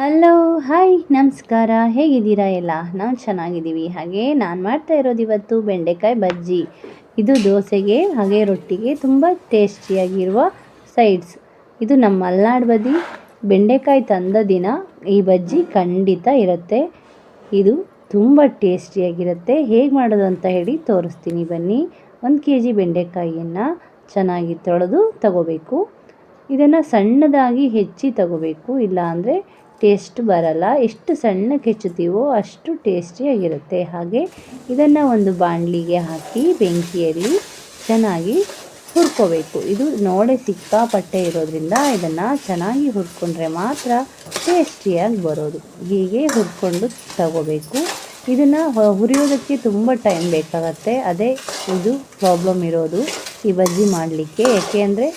Hello hi ನಮಸ್ಕಾರ. ಹೇಗಿದ್ದೀರಾ ಎಲ್ಲ? ನಾವು ಚೆನ್ನಾಗಿದ್ದೀವಿ. ಹಾಗೆ ನಾನು ಮಾಡ್ತಾ ಇರೋದು ಇವತ್ತು ಬೆಂಡೆಕಾಯಿ ಬಜ್ಜಿ. ಇದು ದೋಸೆಗೆ, ಹಾಗೆ ರೊಟ್ಟಿಗೆ ತುಂಬ ಟೇಸ್ಟಿಯಾಗಿರುವ ಸೈಡ್ಸ್. ಇದು ನಮ್ಮ ಮಲ್ನಾಡು ಬದಿ ಬೆಂಡೆಕಾಯಿ ತಂದ ದಿನ ಈ ಬಜ್ಜಿ ಖಂಡಿತ ಇರುತ್ತೆ. ಇದು ತುಂಬ ಟೇಸ್ಟಿಯಾಗಿರುತ್ತೆ. ಹೇಗೆ ಮಾಡೋದು ಅಂತ ಹೇಳಿ ತೋರಿಸ್ತೀನಿ. ಬನ್ನಿ. ಒಂದು ಕೆ ಜಿ ಬೆಂಡೆಕಾಯಿಯನ್ನು ಚೆನ್ನಾಗಿ ತೊಳೆದು ತಗೋಬೇಕು. ಇದನ್ನು ಸಣ್ಣದಾಗಿ ಹೆಚ್ಚಿ ತಗೋಬೇಕು. ಇಲ್ಲ ಅಂದರೆ ಟೇಸ್ಟ್ ಬರಲ್ಲ. ಎಷ್ಟು ಸಣ್ಣಕ್ಕೆ ಹೆಚ್ಚುತ್ತೀವೋ ಅಷ್ಟು ಟೇಸ್ಟಿಯಾಗಿರುತ್ತೆ ಹಾಗೆ ಇದನ್ನು ಒಂದು ಬಾಣಲಿಗೆ ಹಾಕಿ ಬೆಂಕಿಯಲ್ಲಿ ಚೆನ್ನಾಗಿ ಹುರ್ಕೋಬೇಕು. ಇದು ನೋಡೆ ಸಿಕ್ಕಾಪಟ್ಟೆ ಇರೋದ್ರಿಂದ ಇದನ್ನು ಚೆನ್ನಾಗಿ ಹುರ್ಕೊಂಡ್ರೆ ಮಾತ್ರ ಟೇಸ್ಟಿಯಾಗಿ ಬರೋದು. ಹೀಗೆ ಹುರ್ಕೊಂಡು ತಗೋಬೇಕು. ಇದನ್ನು ಹುರಿಯೋದಕ್ಕೆ ತುಂಬ ಟೈಮ್ ಬೇಕಾಗತ್ತೆ. ಅದೇ ಇದು ಪ್ರಾಬ್ಲಮ್ ಇರೋದು ಈ ಬಜ್ಜಿ ಮಾಡಲಿಕ್ಕೆ. ಏಕೆ ಅಂದರೆ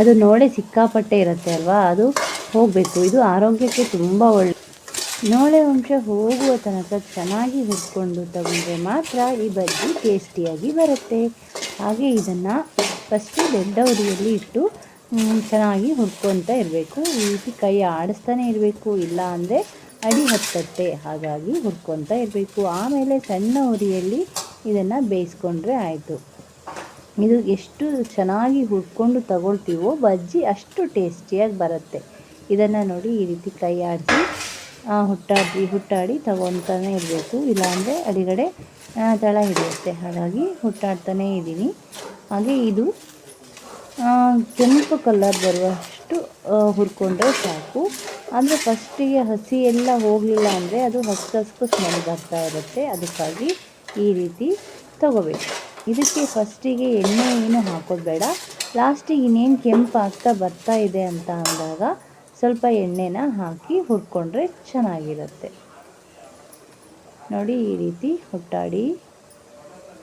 ಅದು ನೋಡೆ ಸಿಕ್ಕಾಪಟ್ಟೆ ಇರುತ್ತೆ ಅಲ್ವಾ? ಅದು ಹೋಗಬೇಕು. ಇದು ಆರೋಗ್ಯಕ್ಕೆ ತುಂಬ ಒಳ್ಳೆ ನೋಳೆ ಅಂಶ ಹೋಗುವ ತನಕ ಚೆನ್ನಾಗಿ ಹುರ್ಕೊಂಡು ತಗೊಂಡ್ರೆ ಮಾತ್ರ ಈ ಬಜ್ಜಿ ಟೇಸ್ಟಿಯಾಗಿ ಬರುತ್ತೆ. ಹಾಗೆ ಇದನ್ನು ಫಸ್ಟು ದೊಡ್ಡ ಉರಿಯಲ್ಲಿ ಇಟ್ಟು ಚೆನ್ನಾಗಿ ಹುರ್ಕೊತಾ ಇರಬೇಕು. ಈ ರೀತಿ ಕೈ ಆಡಿಸ್ತಾನೆ ಇರಬೇಕು. ಇಲ್ಲ ಅಂದರೆ ಅಡಿ ಹತ್ತತ್ತೆ. ಹಾಗಾಗಿ ಹುರ್ಕೊತಾ ಇರಬೇಕು. ಆಮೇಲೆ ಸಣ್ಣ ಉರಿಯಲ್ಲಿ ಇದನ್ನು ಬೇಯಿಸ್ಕೊಂಡ್ರೆ ಆಯಿತು. ಇದು ಎಷ್ಟು ಚೆನ್ನಾಗಿ ಹುರ್ಕೊಂಡು ತಗೊಳ್ತೀವೋ ಬಜ್ಜಿ ಅಷ್ಟು ಟೇಸ್ಟಿಯಾಗಿ ಬರುತ್ತೆ. ಇದನ್ನು ನೋಡಿ ಈ ರೀತಿ ಕೈ ಆಡಿಸಿ ಹುಟ್ಟಾಡಿ ಹುಟ್ಟಾಡಿ ತಗೊತಾನೆ ಇರಬೇಕು. ಇಲ್ಲಾಂದರೆ ಅಡಿಗಡೆ ತಳ ಹಿಡಿಯುತ್ತೆ. ಹಾಗಾಗಿ ಹುಟ್ಟಾಡ್ತಾನೇ ಇದ್ದೀನಿ. ಹಾಗೆ ಇದು ಕೆಂಪು ಕಲರ್ ಬರುವಷ್ಟು ಹುರ್ಕೊಂಡ್ರೆ ಸಾಕು. ಅಂದರೆ ಫಸ್ಟಿಗೆ ಹಸಿ ಎಲ್ಲ ಹೋಗಲಿಲ್ಲ ಅಂದರೆ ಅದು ಹಸು ಸ್ಮೆಲ್ ಬರ್ತಾ ಇರುತ್ತೆ. ಅದಕ್ಕಾಗಿ ಈ ರೀತಿ ತಗೋಬೇಕು. ಇದಕ್ಕೆ ಫಸ್ಟಿಗೆ ಎಣ್ಣೆ ಏನು ಹಾಕೋದು ಬೇಡ. ಲಾಸ್ಟಿಗೆ ಇನ್ನೇನು ಕೆಂಪು ಆಗ್ತಾ ಬರ್ತಾ ಇದೆ ಅಂತ ಅಂದಾಗ ಸ್ವಲ್ಪ ಎಣ್ಣೆನ ಹಾಕಿ ಹುರ್ಕೊಂಡ್ರೆ ಚೆನ್ನಾಗಿರುತ್ತೆ. ನೋಡಿ, ಈ ರೀತಿ ಹುಟ್ಟಾಡಿ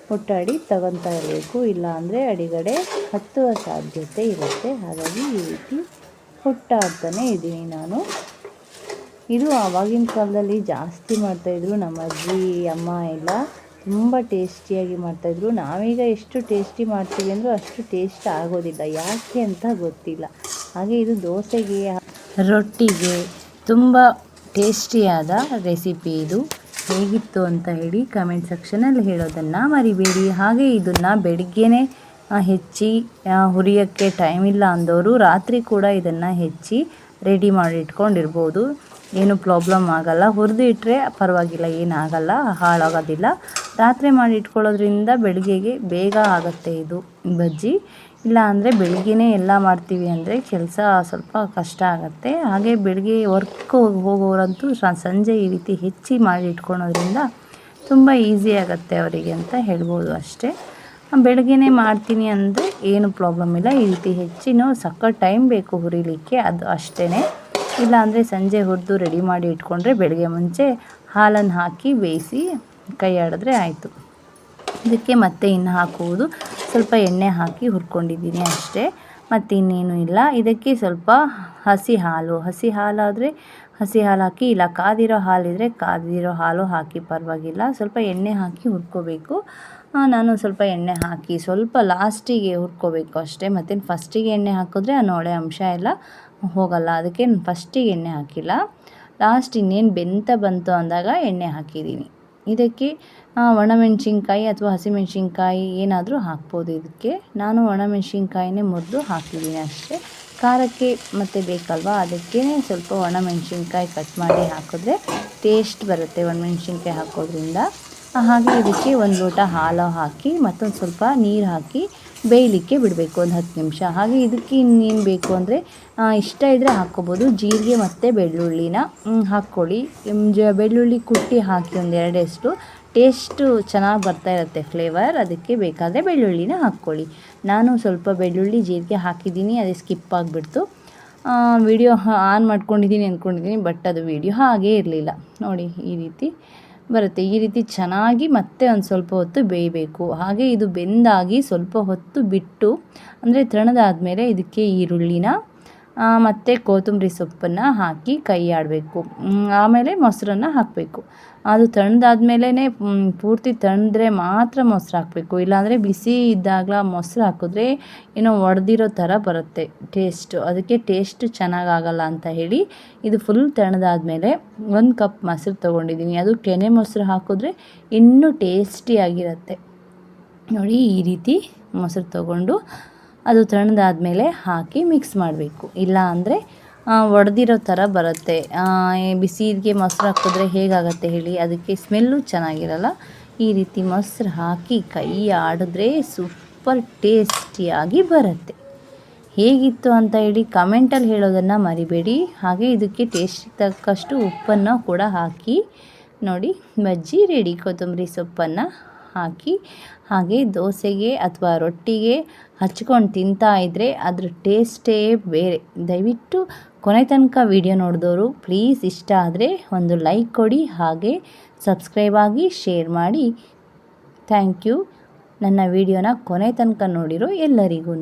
ಹುಟ್ಟಾಡಿ ತಗೊತಾ ಇರಬೇಕು. ಇಲ್ಲಾಂದರೆ ಅಡಿಗಡೆ ಹತ್ತುವ ಸಾಧ್ಯತೆ ಇರುತ್ತೆ. ಹಾಗಾಗಿ ಈ ರೀತಿ ಹುಟ್ಟಾಡ್ತಾನೆ ಇದ್ದೀನಿ ನಾನು. ಇದು ಆವಾಗಿನ ಕಾಲದಲ್ಲಿ ಜಾಸ್ತಿ ಮಾಡ್ತಾಯಿದ್ರು ನಮ್ಮ ಅಜ್ಜಿ, ಅಮ್ಮ ಎಲ್ಲ. ತುಂಬ ಟೇಸ್ಟಿಯಾಗಿ ಮಾಡ್ತಾಯಿದ್ರು ನಾವೀಗ ಎಷ್ಟು ಟೇಸ್ಟಿ ಮಾಡ್ತೀವಿ ಅಂದರೂ ಅಷ್ಟು ಟೇಸ್ಟ್ ಆಗೋದಿಲ್ಲ. ಯಾಕೆ ಅಂತ ಗೊತ್ತಿಲ್ಲ. ಹಾಗೆ ಇದು ದೋಸೆಗೆ ರೊಟ್ಟಿಗೆ ತುಂಬ ಟೇಸ್ಟಿಯಾದ ರೆಸಿಪಿ ಇದು. ಹೇಗಿತ್ತು ಅಂತ ಹೇಳಿ ಕಮೆಂಟ್ ಸೆಕ್ಷನಲ್ಲಿ ಹೇಳೋದನ್ನು ಮರಿಬೇಡಿ. ಹಾಗೆ ಇದನ್ನು ಬೆಳಿಗ್ಗೆನೇ ಹೆಚ್ಚಿ ಹುರಿಯೋಕ್ಕೆ ಟೈಮ್ ಇಲ್ಲ ಅಂದವರು ರಾತ್ರಿ ಕೂಡ ಇದನ್ನು ಹೆಚ್ಚಿ ರೆಡಿ ಮಾಡಿ ಇಟ್ಕೊಂಡಿರ್ಬೋದು. ಏನು ಪ್ರಾಬ್ಲಮ್ ಆಗಲ್ಲ. ಹುರಿದು ಇಟ್ಟರೆ ಪರವಾಗಿಲ್ಲ ಏನಾಗಲ್ಲ ಹಾಳಾಗೋದಿಲ್ಲ. ರಾತ್ರಿ ಮಾಡಿ ಇಟ್ಕೊಳ್ಳೋದ್ರಿಂದ ಬೆಳಗ್ಗೆಗೆ ಬೇಗ ಆಗುತ್ತೆ ಇದು ಬಜ್ಜಿ. ಇಲ್ಲ ಅಂದರೆ ಬೆಳಗ್ಗೆನೇ ಎಲ್ಲ ಮಾಡ್ತೀವಿ ಅಂದರೆ ಕೆಲಸ ಸ್ವಲ್ಪ ಕಷ್ಟ ಆಗುತ್ತೆ. ಹಾಗೆ ಬೆಳಗ್ಗೆ ವರ್ಕ್ ಹೋಗೋರಂತೂ ಸಂಜೆ ಈ ರೀತಿ ಹೆಚ್ಚಿ ಮಾಡಿ ಇಟ್ಕೊಳೋದ್ರಿಂದ ತುಂಬ ಈಸಿ ಆಗುತ್ತೆ ಅವರಿಗೆ ಅಂತ ಹೇಳ್ಬೋದು ಅಷ್ಟೇ. ಬೆಳಗ್ಗೆನೇ ಮಾಡ್ತೀನಿ ಅಂದರೆ ಏನು ಪ್ರಾಬ್ಲಮ್ ಇಲ್ಲ. ಈ ರೀತಿ ಹೆಚ್ಚಿನೂ ಸಕ್ಕ ಟೈಮ್ ಬೇಕು ಹುರಿಲಿಕ್ಕೆ, ಅದು ಅಷ್ಟೇ ಇಲ್ಲ ಅಂದರೆ ಸಂಜೆ ಹುರಿದು ರೆಡಿ ಮಾಡಿ ಇಟ್ಕೊಂಡ್ರೆ ಬೆಳಗ್ಗೆ ಮುಂಚೆ ಹಾಲನ್ನು ಹಾಕಿ ಬೇಯಿಸಿ ಕೈ ಆಡಿದ್ರೆ ಆಯಿತು. ಇದಕ್ಕೆ ಮತ್ತೆ ಇನ್ನು ಹಾಕುವುದು. ಸ್ವಲ್ಪ ಎಣ್ಣೆ ಹಾಕಿ ಹುರ್ಕೊಂಡಿದ್ದೀನಿ ಅಷ್ಟೇ. ಮತ್ತು ಇನ್ನೇನು ಇಲ್ಲ. ಇದಕ್ಕೆ ಸ್ವಲ್ಪ ಹಸಿ ಹಾಲು. ಹಸಿ ಹಾಲಾದರೆ, ಹಸಿ ಹಾಲು ಹಾಕಿ, ಇಲ್ಲ ಕಾದಿರೋ ಹಾಲಿದ್ರೆ ಕಾದಿರೋ ಹಾಲು ಹಾಕಿ ಪರವಾಗಿಲ್ಲ. ಸ್ವಲ್ಪ ಎಣ್ಣೆ ಹಾಕಿ ಹುರ್ಕೋಬೇಕು. ನಾನು ಸ್ವಲ್ಪ ಎಣ್ಣೆ ಹಾಕಿ ಸ್ವಲ್ಪ ಲಾಸ್ಟಿಗೆ ಹುರ್ಕೋಬೇಕು ಅಷ್ಟೇ. ಮತ್ತು ಫಸ್ಟಿಗೆ ಎಣ್ಣೆ ಹಾಕಿದ್ರೆ ಆ ನೋಳೆ ಅಂಶ ಎಲ್ಲ ಹೋಗಲ್ಲ. ಅದಕ್ಕೆ ಫಸ್ಟಿಗೆ ಎಣ್ಣೆ ಹಾಕಿಲ್ಲ. ಲಾಸ್ಟ್ ಇನ್ನೇನು ಬೆಂತ ಬಂತು ಅಂದಾಗ ಎಣ್ಣೆ ಹಾಕಿದ್ದೀನಿ. ಇದಕ್ಕೆ ಒಣಮೆಣ್ಸಿನ್ಕಾಯಿ ಅಥವಾ ಹಸಿಮೆಣ್ಸಿನ್ಕಾಯಿ ಏನಾದರೂ ಹಾಕ್ಬೋದು. ಇದಕ್ಕೆ ನಾನು ಒಣಮೆಣಸಿನ್ಕಾಯಿನೇ ಮುರಿದು ಹಾಕಿದ್ದೀನಿ ಅಷ್ಟೇ. ಖಾರಕ್ಕೆ ಮತ್ತೆ ಬೇಕಲ್ವಾ? ಅದಕ್ಕೇ ಸ್ವಲ್ಪ ಒಣಮೆಣ್ಸಿನ್ಕಾಯಿ ಕಟ್ ಮಾಡಿ ಹಾಕಿದ್ರೆ ಟೇಸ್ಟ್ ಬರುತ್ತೆ ಒಣಮೆಣ್ಸಿನ್ಕಾಯಿ ಹಾಕೋದ್ರಿಂದ. ಹಾಗೆ ಇದಕ್ಕೆ ಒಂದು ಲೋಟ ಹಾಲು ಹಾಕಿ ಮತ್ತೊಂದು ಸ್ವಲ್ಪ ನೀರು ಹಾಕಿ ಬೇಯಲಿಕ್ಕೆ ಬಿಡಬೇಕು, ಒಂದು ಹತ್ತು ನಿಮಿಷ. ಹಾಗೆ ಇದಕ್ಕೆ ಇನ್ನೇನು ಬೇಕು ಅಂದರೆ ಇಷ್ಟ ಇದ್ದರೆ ಹಾಕ್ಕೋಬೋದು. ಜೀರಿಗೆ ಮತ್ತು ಬೆಳ್ಳುಳ್ಳಿನ ಹಾಕ್ಕೊಳ್ಳಿ. ಬೆಳ್ಳುಳ್ಳಿ ಕುಟ್ಟಿ ಹಾಕಿ ಒಂದು ಎರಡೆಷ್ಟು. ಟೇಸ್ಟು ಚೆನ್ನಾಗಿ ಬರ್ತಾ ಇರುತ್ತೆ ಫ್ಲೇವರ್. ಅದಕ್ಕೆ ಬೇಕಾದರೆ ಬೆಳ್ಳುಳ್ಳಿನ ಹಾಕ್ಕೊಳ್ಳಿ. ನಾನು ಸ್ವಲ್ಪ ಬೆಳ್ಳುಳ್ಳಿ, ಜೀರಿಗೆ ಹಾಕಿದ್ದೀನಿ. ಅದೇ ಸ್ಕಿಪ್ ಆಗಿಬಿಡ್ತು. ವಿಡಿಯೋ ಆನ್ ಮಾಡ್ಕೊಂಡಿದ್ದೀನಿ ಅಂದ್ಕೊಂಡಿದ್ದೀನಿ ಬಟ್ ಅದು ವಿಡಿಯೋ ಹಾಗೇ ಇರಲಿಲ್ಲ. ನೋಡಿ, ಈ ರೀತಿ. ಬರುತ್ತೆ. ಈ ರೀತಿ ಚೆನ್ನಾಗಿ ಮತ್ತೆ ಒಂದು ಸ್ವಲ್ಪ ಹೊತ್ತು ಬೇಯಬೇಕು. ಹಾಗೆ ಇದು ಬೆಂದಾಗಿ ಸ್ವಲ್ಪ ಹೊತ್ತು ಬಿಟ್ಟು, ಅಂದರೆ ತಣ್ಣದಾದಮೇಲೆ ಇದಕ್ಕೆ ಈರುಳ್ಳಿನ ಮತ್ತು ಕೊತ್ತಂಬರಿ ಸೊಪ್ಪನ್ನು ಹಾಕಿ ಕೈ ಆಡಬೇಕು ಆಮೇಲೆ ಮೊಸರನ್ನು ಹಾಕಬೇಕು. ಅದು ತಣ್ಣದಾದ್ಮೇಲೆ ಪೂರ್ತಿ ತಣ್ಣದ್ರೆ ಮಾತ್ರ ಮೊಸರು ಹಾಕಬೇಕು. ಇಲ್ಲಾಂದರೆ ಬಿಸಿ ಇದ್ದಾಗ ಮೊಸರು ಹಾಕಿದ್ರೆ ಏನೋ ಒಡೆದಿರೋ ಥರ ಬರುತ್ತೆ ಟೇಸ್ಟು. ಅದಕ್ಕೆ ಟೇಸ್ಟ್ ಚೆನ್ನಾಗಾಗಲ್ಲ ಅಂತ ಹೇಳಿ ಇದು ಫುಲ್ ತಣ್ಣದಾದ್ಮೇಲೆ ಒಂದು ಕಪ್ ಮೊಸರು ತೊಗೊಂಡಿದ್ದೀನಿ. ಅದು ಕೆನೆ ಮೊಸರು ಹಾಕಿದ್ರೆ ಇನ್ನೂ ಟೇಸ್ಟಿಯಾಗಿರುತ್ತೆ. ನೋಡಿ ಈ ರೀತಿ ಮೊಸರು ತೊಗೊಂಡು ಅದು ತಣ್ಣದಾದ್ಮೇಲೆ ಹಾಕಿ ಮಿಕ್ಸ್ ಮಾಡಬೇಕು. ಇಲ್ಲ ಅಂದರೆ ಒಡೆದಿರೋ ಥರ ಬರುತ್ತೆ. ಬಿಸಿಗೆ ಮೊಸರು ಹಾಕಿದ್ರೆ ಹೇಗಾಗತ್ತೆ ಹೇಳಿ, ಅದಕ್ಕೆ ಸ್ಮೆಲ್ಲು ಚೆನ್ನಾಗಿರಲ್ಲ. ಈ ರೀತಿ ಮೊಸರು ಹಾಕಿ ಕೈ ಆಡಿದ್ರೆ ಸೂಪರ್ ಟೇಸ್ಟಿಯಾಗಿ ಬರುತ್ತೆ. ಹೇಗಿತ್ತು ಅಂತ ಹೇಳಿ ಕಮೆಂಟಲ್ಲಿ ಹೇಳೋದನ್ನು ಮರಿಬೇಡಿ. ಹಾಗೆ ಇದಕ್ಕೆ ಟೇಸ್ಟ್ ತಕ್ಕಷ್ಟು ಉಪ್ಪನ್ನು ಕೂಡ ಹಾಕಿ ನೋಡಿ, ಬಜ್ಜಿ ರೆಡಿ ಕೊತ್ತಂಬರಿ ಸೊಪ್ಪನ್ನು ಹಾಕಿ ಹಾಗೆ ದೋಸೆಗೆ ಅಥವಾ ರೊಟ್ಟಿಗೆ ಹಚ್ಕೊಂಡು ತಿಂತಾ ಇದ್ದರೆ ಅದ್ರ ಟೇಸ್ಟೇ ಬೇರೆ. ದಯವಿಟ್ಟು ಕೊನೆ ತನಕ ವಿಡಿಯೋ ನೋಡಿದವರು ಪ್ಲೀಸ್ ಇಷ್ಟ ಆದರೆ ಒಂದು ಲೈಕ್ ಕೊಡಿ, ಹಾಗೆ ಸಬ್ಸ್ಕ್ರೈಬ್ ಆಗಿ ಶೇರ್ ಮಾಡಿ. Thank you. ನನ್ನ ವಿಡಿಯೋನ ಕೊನೆ ತನಕ ನೋಡಿರೋ ಎಲ್ಲರಿಗೂ